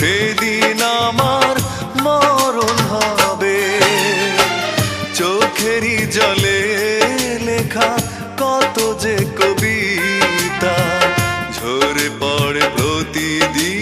সেদিন আমার মরণ হবে। চোখেরই জলে লেখা কত যে কবিতা ঝরে পড়ে প্রতিদিন